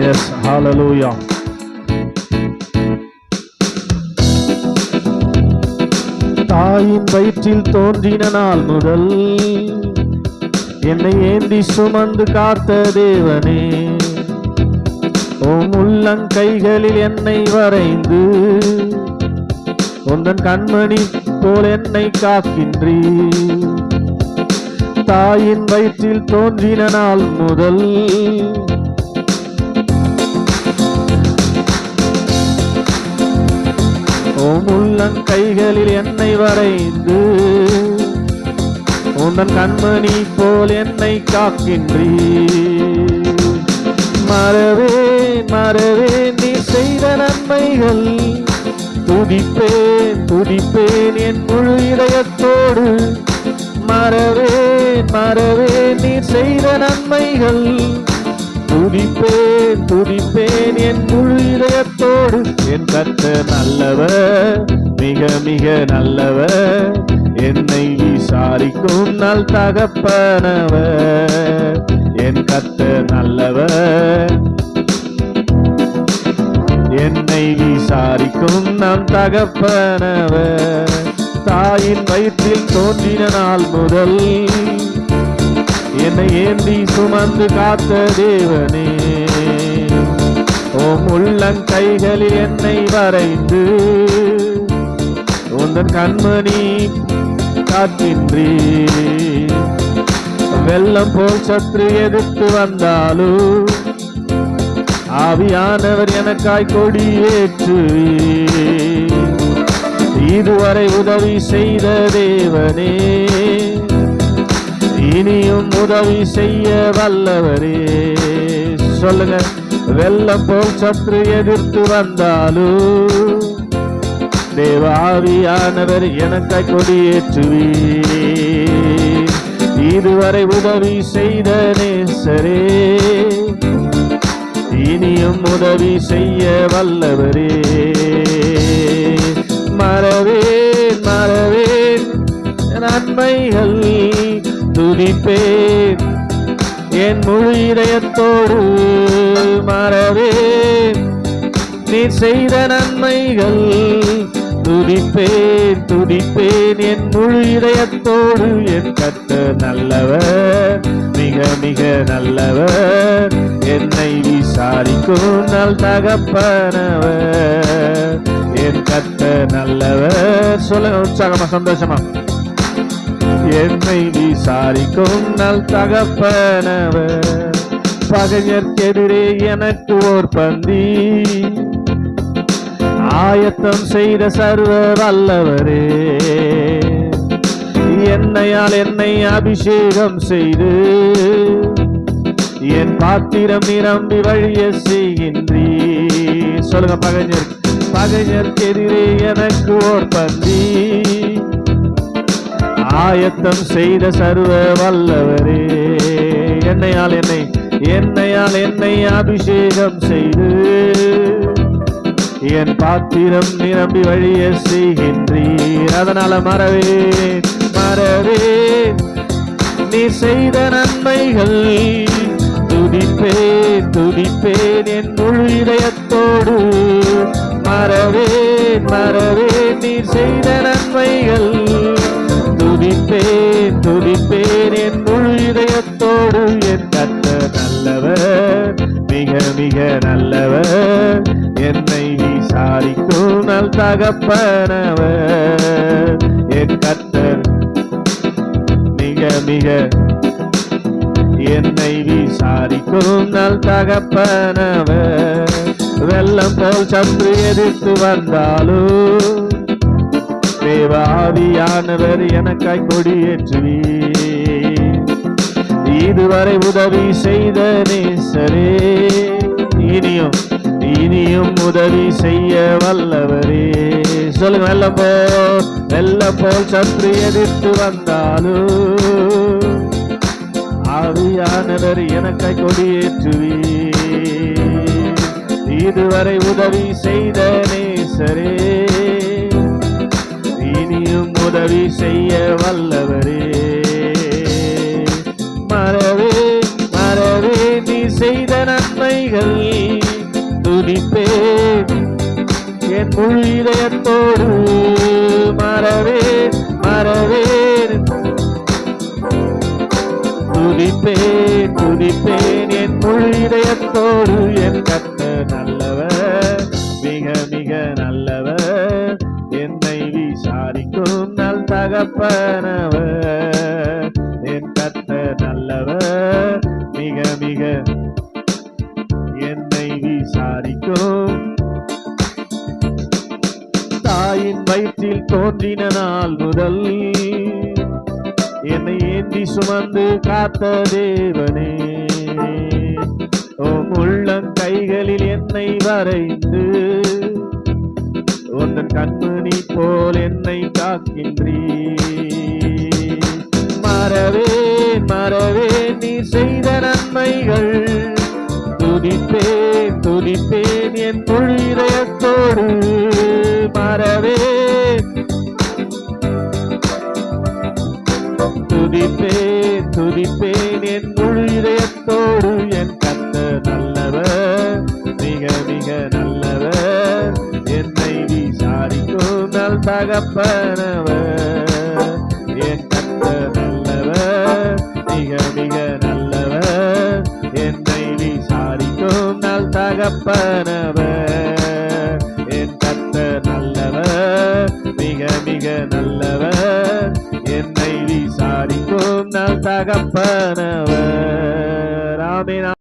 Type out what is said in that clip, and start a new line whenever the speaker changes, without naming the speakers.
S ஹalleluya தாயின் வயிற்றில் தோன்றின நாள் முதல் என்னை ஏந்தி சுமந்து காத்த தேவனே உம் உள்ளங்கைகளில் என்னை வரைந்து உந்தன் கண்மணி போல் என்னை காக்கின்றீ. தாயின் வயிற்றில் தோன்றின நாள் முதல் உம் உள்ளங்கைகளில் என்னை வரைந்து உந்தன் கண்மணி போல் என்னை காக்கின்றீ மறவே மறவே நீ செய்த நன்மைகள் துதிப்பேன் துதிப்பேன் என் முழு இதயத்தோடு. மறவே மறவே நீ செய்த நன்மைகள் துதிப்பேன் துதிப்பேன் என் முழு இதயத்தோடு. என் கத்த நல்லவர் மிக மிக நல்லவர். என்னை விசாரிக்கும் நல் தகப்பனவர். என் கத்த நல்லவர். என்னை விசாரிக்கும் நம் தகப்பனவர். தாயின் வயிற்றில் தோன்றின நாள் முதல் என்னை ஏந்தி சுமந்து காத்த தேவனே ஓம் உள்ளங்கைகளில் என்னை வரைந்து உந்தன் கண்மணி காக்கின்றீ வெள்ளம் போல் சற்று எதிர்த்து வந்தாலும் ஆவியானவர் எனக்காய் கொடியேற்று இதுவரை உதவி செய்த தேவனே இனியும் உதவி செய்ய வல்லவரே. சொல்லுங்க வெள்ளம் போல் சற்று எதிர்த்து வந்தாலும் தேவாவியானவர் எனக்காய் கொடியேற்றுவீ இதுவரை உதவி செய்த நேசரே இனியும் உதவி செய்ய வல்லவரே. துதிப்பேன். என் முழு இதயத்தோடு மறவேன் நீ செய்த நன்மைகள் துதிப்பேன் துதிப்பேன். என் முழு இதயத்தோடு என் கத்த நல்லவர் மிக மிக நல்லவர். என்னை விசாரிக்கும் நல் தகப்பனவர் என் கத்த நல்லவர். சொல்லுங்க உற்சாகமா சந்தோஷமா. என்னை விசாரிக்கும் நல் தகப்பனவர். பகைஞர்க்கெதிரே எனக்கு ஓர் பந்தி. ஆயத்தம் செய்த சர்வ வல்லவரே என்னையால் என்னை அபிஷேகம் செய்து என் பாத்திரம் நிரம்பி வழிய செய்கின்றீ சொல்லுங்க பகைஞர் பகைஞர்க்கெதிரே எனக்கு ஓர் பந்தி. ஆயத்தம் செய்த சர்வ வல்லவரே. என்னையால் என்னை என்னையால் என்னை அபிஷேகம் செய்து என் பாத்திரம் நிரம்பி வழிய செய்கின்றீர். அதனால மறவே மறவே நீ செய்த நன்மைகள் துடிப்பேன் துதிப்பேன். என் முழு இதயத்தோடு மறவே மறவே நீ செய்த நன்மைகள் துதிப்பேன் துதிப்பேன் என் முழு இதயத்தோடு. என் கத்த நல்லவர் மிக மிக நல்லவர். என்னை விசாரிக்கும் நல் தகப்பனவர். என் கத்தர் மிக மிக என்னை விசாரிக்கும் நல் தகப்பனவர். வெள்ளம் போல் சற்று எதிர்த்து வந்தாலும் தேவாதியானவர் எனக்காய் கொடியேற்றுவீ இதுவரை உதவி செய்த நேசரே இனியும் இனியும் உதவி செய்ய வல்லவரே. சொல்லுங்க வெள்ள போல் வெள்ள போல் சற்று எதிர்த்து வந்தாலும் ஆவியானவர் எனக்காய் கொடியேற்றுவி இதுவரை உதவி செய்த நேசரே உதவி செய்ய வல்லவரே. மறவே மறவே நீ செய்த நன்மைகள். துதிப்பேன் என் முழு இதயத்தோடு மறவே. மறவேன் துடிப்பேன் துதிப்பேன் என் முழு இதயத்தோடு தகப்பனவர் என் கத்த நல்லவர். மிக மிக என்னை விசாரிக்கும். தாயின் வயிற்றில் தோன்றின நாள் முதல் என்னை ஏந்தி சுமந்து காத்த தேவனே. ஓம் கைகளில் என்னை வரைந்து கண்மணி போல் என்னை காக்கின்றீ மறவேன் மறவேன் நீ செய்த நன்மைகள். துதிப்பேன் துதிப்பேன் என் முழு மறவேன். துதிப்பேன் துதிப்பேன் என் முழு தகப்பனவர். என் கத்த நல்லவர் மிக மிக நல்லவர். என்னை விசாரிக்கும் நல் தகப்பனவர். என் கத்த நல்லவர் மிக மிக நல்லவர். என்னை விசாரிக்கும் நல் தகப்பனவர். ஆமென்